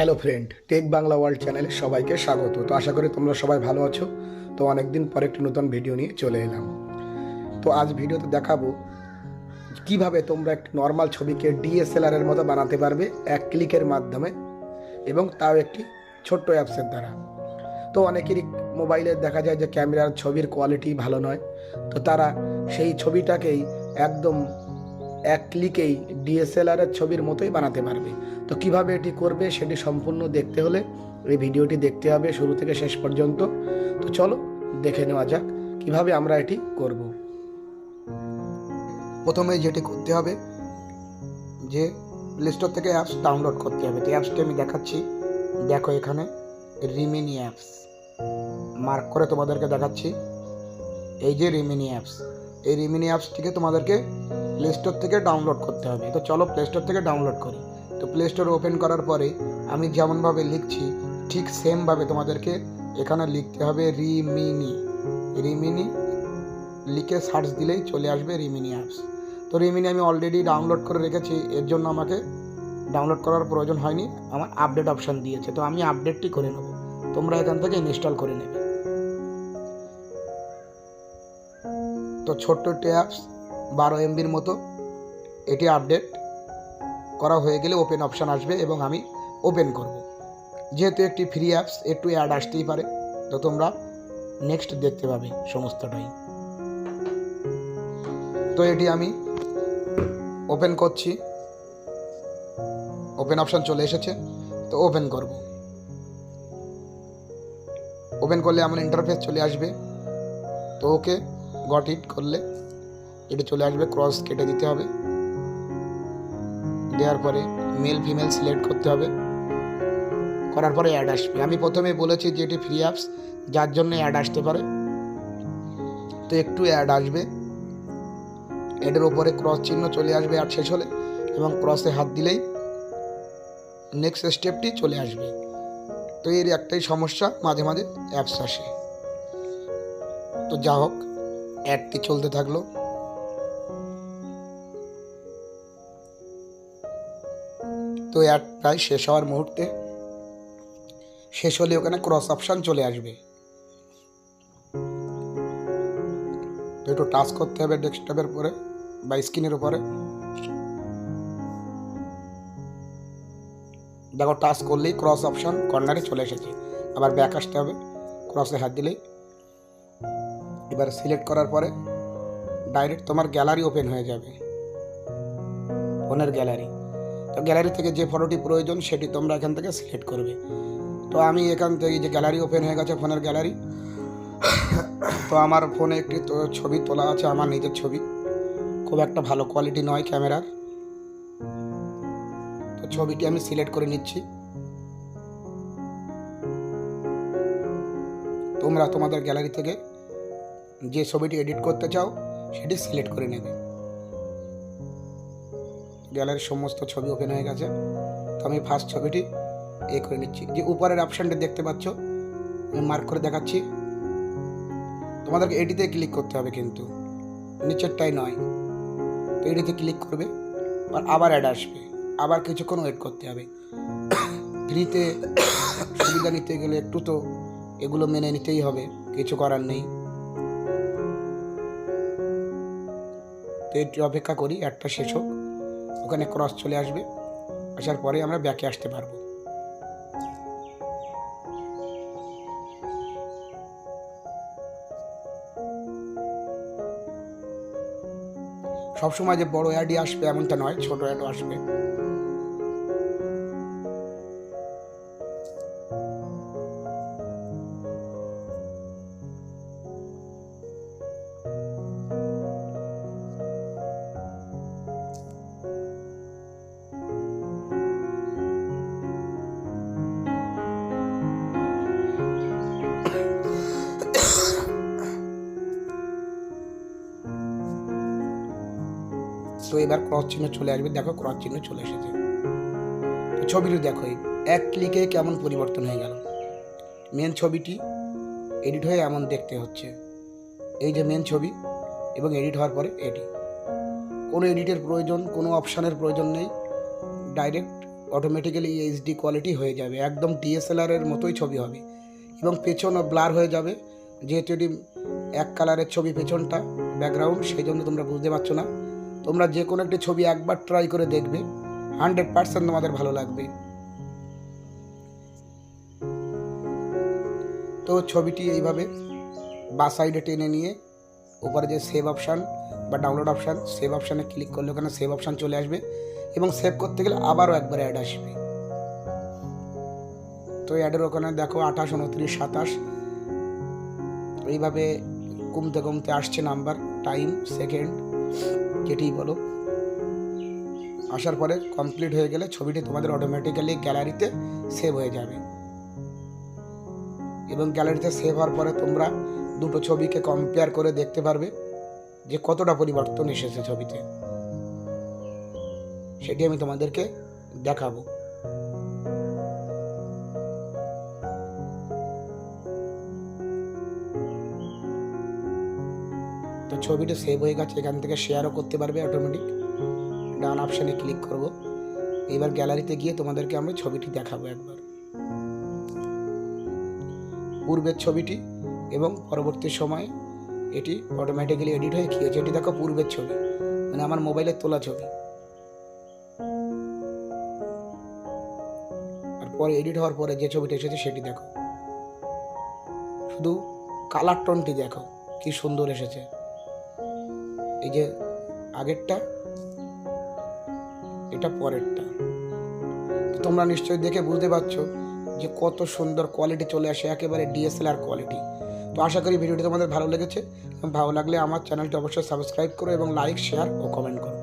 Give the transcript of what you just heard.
Hello friend tech Bangla world চ্যানেলে সবাইকে স্বাগত। তো আশা করি তোমরা সবাই ভালো আছো। তো অনেকদিন পর একটি নতুন ভিডিও নিয়ে চলে এলাম। তো আজ ভিডিওতে দেখাবো কীভাবে তোমরা একটি নর্মাল ছবিকে ডিএসএলআর এর মতো বানাতে পারবে এক ক্লিকের মাধ্যমে এবং তাও একটি ছোট্ট অ্যাপসের দ্বারা। তো অনেকেরই মোবাইলে দেখা যায় যে ক্যামেরার ছবির কোয়ালিটি ভালো নয়। তো তারা সেই ছবিটাকেই একদম এক ক্লিকেই ডিএসএলআর এর ছবির মতোই বানাতে পারবে। তো কীভাবে এটি করবে সেটি সম্পূর্ণ দেখতে হলে এই ভিডিওটি দেখতে হবে শুরু থেকে শেষ পর্যন্ত। তো চলো দেখে নেওয়া যাক কীভাবে আমরা এটি করব। প্রথমে যেটি করতে হবে যে প্লে স্টোর থেকে অ্যাপস ডাউনলোড করতে হবে। তো অ্যাপসটি আমি দেখাচ্ছি। দেখো এখানে রিমিনি অ্যাপস মার্ক করে তোমাদেরকে দেখাচ্ছি। এই যে রিমিনি অ্যাপস এই রিমিনি অ্যাপসটিকে তোমাদেরকে প্লে স্টোর থেকে ডাউনলোড করতে হবে। তো চলো প্লে স্টোর থেকে ডাউনলোড করি। তো প্লে স্টোর ওপেন করার পরে আমি যেমনভাবে লিখছি, ঠিক সেমভাবে তোমাদেরকে এখানে লিখতে হবে রিমিনি রিমিনি লিখে সার্চ দিলেই চলে আসবে রিমিনি অ্যাপস তো রিমিনি আমি অলরেডি ডাউনলোড করে রেখেছি, এর জন্য আমাকে ডাউনলোড করার প্রয়োজন হয়নি, আমার আপডেট অপশান দিয়েছে। তো আমি আপডেটটি করে নেব, তোমরা এখান থেকে ইনস্টল করে নেবে। তো ছোট্ট একটি অ্যাপস বারো এমবির মতো, এটি আপডেট করা হয়ে গেলে ওপেন অপশান আসবে এবং আমি ওপেন করব। যেহেতু একটি ফ্রি অ্যাপস একটু অ্যাড আসতেই পারে। তো তোমরা নেক্সট দেখতে পাবে সমস্তটাই। তো এটি আমি ওপেন করছি। ওপেন অপশান চলে এসেছে। তো ওপেন করব। ওপেন করলে আমার ইন্টারফেস চলে আসবে। তো ওকে গট ইট করলে। এটি চলে আসবে ক্রস কেটে দিতে হবে। দেওয়ার পরে মেল ফিমেল সিলেক্ট করতে হবে। করার পরে অ্যাড আসবে। আমি প্রথমে বলেছি যে এটি ফ্রি অ্যাপস যার জন্য অ্যাড আসতে পারে। তো একটু অ্যাড আসবে। অ্যাডের ওপরে ক্রস চিহ্ন চলে আসবে আর শেষ হলে এবং ক্রসে হাত দিলেই নেক্সট স্টেপটি চলে আসবে। তো এর একটাই সমস্যা, মাঝে মাঝে অ্যাপস আসে। তো যা হোক অ্যাডটি চলতে থাকল। তো অ্যাড প্রায় শেষ হওয়ার মুহূর্তে শেষ হলে ওখানে ক্রস অপশান চলে আসবে। তো একটু টাচ করতে হবে ডেস্কটপের উপরে বা স্ক্রিনের উপরে। দেখো টাচ করলেই ক্রস অপশান কর্নারে চলে এসেছে। আবার ব্যাক আসতে হবে ক্রসে হাত দিলেই। এবার সিলেক্ট করার পরে ডাইরেক্ট তোমার গ্যালারি ওপেন হয়ে যাবে। ফোনের গ্যালারি তো গ্যালারি থেকে যে ফটোটি প্রয়োজন, সেটি তোমরা এখান থেকে সিলেক্ট করবে। তো আমি এখান থেকে যে গ্যালারি ওপেন হয়ে গেছে ফোনের গ্যালারি তো আমার ফোনে একটি ছবি তোলা আছে, আমার নিজের ছবি। খুব একটা ভালো কোয়ালিটি নয় ক্যামেরার। তো ছবিটি আমি সিলেক্ট করে নিচ্ছি। তোমরা তোমাদের গ্যালারি থেকে যে ছবিটি এডিট করতে চাও, সেটি সিলেক্ট করে নেবে। গ্যালারির সমস্ত ছবি ওপেন হয়ে গেছে। তো আমি ফার্স্ট ছবিটি এ করে নিচ্ছি। যে উপরের অপশানটি দেখতে পাচ্ছ, আমি মার্ক করে দেখাচ্ছি। তোমাদেরকে এটিতে ক্লিক করতে হবে কিন্তু। নিচেরটাই নয়। তো এটিতে ক্লিক করবে আর আবার অ্যাড আসবে। আবার কিছুক্ষণ ওয়েট করতে হবে। ফ্রিতে সুবিধা নিতে গেলে একটু তো এগুলো মেনে নিতেই হবে, কিছু করার নেই। তো এটি অপেক্ষা করি একটা শেষ হোক। ওখানে ক্রস চলে আসবে। আসার পরে আমরা ব্যাকে আসতে পারব। সবসময় যে বড় অ্যাডই আসবে এমনটা নয়, ছোট অ্যাডও আসবে। তো এবার ক্রস চিহ্ন চলে আসবে। দেখো ক্রস চিহ্ন চলে এসেছে। ছবিটি দেখো এক ক্লিকে কেমন পরিবর্তন হয়ে গেল। মেন ছবিটি এডিট হয়ে এমন দেখতে হচ্ছে। এই যে মেন ছবি এবং এডিট হওয়ার পরে এটি। কোনো এডিটের প্রয়োজন, কোনো অপশানের প্রয়োজন নেই। ডাইরেক্ট অটোমেটিক্যালি এইচডি কোয়ালিটি হয়ে যাবে। একদম ডিএসএলআরের মতোই ছবি হবে। এবং পেছনও ব্লার হয়ে যাবে। যেহেতু এটি এক কালারের ছবি পেছনটা ব্যাকগ্রাউন্ড সেই জন্য তোমরা বুঝতে পারছ না। তোমরা যে কোনো একটি ছবি একবার ট্রাই করে দেখবে। হান্ড্রেড পার্সেন্ট তোমাদের ভালো লাগবে। তো ছবিটি এইভাবে বা সাইডে টেনে নিয়ে উপরে যে সেভ অপশান বা ডাউনলোড অপশান সেভ অপশানে ক্লিক করলে ওখানে সেভ অপশান চলে আসবে এবং সেভ করতে গেলে আবারও একবার অ্যাড আসবে। তো অ্যাডের ওখানে দেখো আঠাশ, উনত্রিশ, সাতাশ। এইভাবে কমতে কমতে আসছে নাম্বার টাইম সেকেন্ড যেটি বলো। আসার পরে কমপ্লিট হয়ে গেলে ছবিটি তোমাদের অটোমেটিক্যালি গ্যালারিতে সেভ হয়ে যাবে। এবং গ্যালারিতে সেভ হওয়ার পরে তোমরা দুটো ছবিকে কম্পেয়ার করে দেখতে পারবে যে কতটা পরিবর্তন এসেছে ছবিতে। সেটি আমি তোমাদেরকে দেখাবো। ছবিটা সেভ হয়ে গেছে, এখান থেকে শেয়ারও করতে পারবে অটোমেটিক ডান অপশানে ক্লিক করব। এবার গ্যালারিতে গিয়ে তোমাদেরকে আমরা ছবিটি দেখাবো একবার। পূর্বের ছবিটি এবং পরবর্তী সময়ে এটি অটোমেটিক্যালি এডিট হয়ে কী হয়েছে এটি দেখো পূর্বের ছবি মানে আমার মোবাইলের তোলা ছবি। আর পরে এডিট হওয়ার পরে যে ছবিটা এসেছে সেটি দেখো। শুধু কালার টোনটি দেখো, কি সুন্দর এসেছে। এই যে আগেরটা, এটা পরেরটা। তোমরা নিশ্চয়ই দেখে বুঝতে পারছ যে কত সুন্দর কোয়ালিটি চলে আসে, একেবারে ডিএসএলআর কোয়ালিটি তো আশা করি ভিডিওটি তোমাদের ভালো লেগেছে ভালো লাগলে আমার চ্যানেলটি অবশ্যই সাবস্ক্রাইব করো এবং লাইক শেয়ার ও কমেন্ট করো.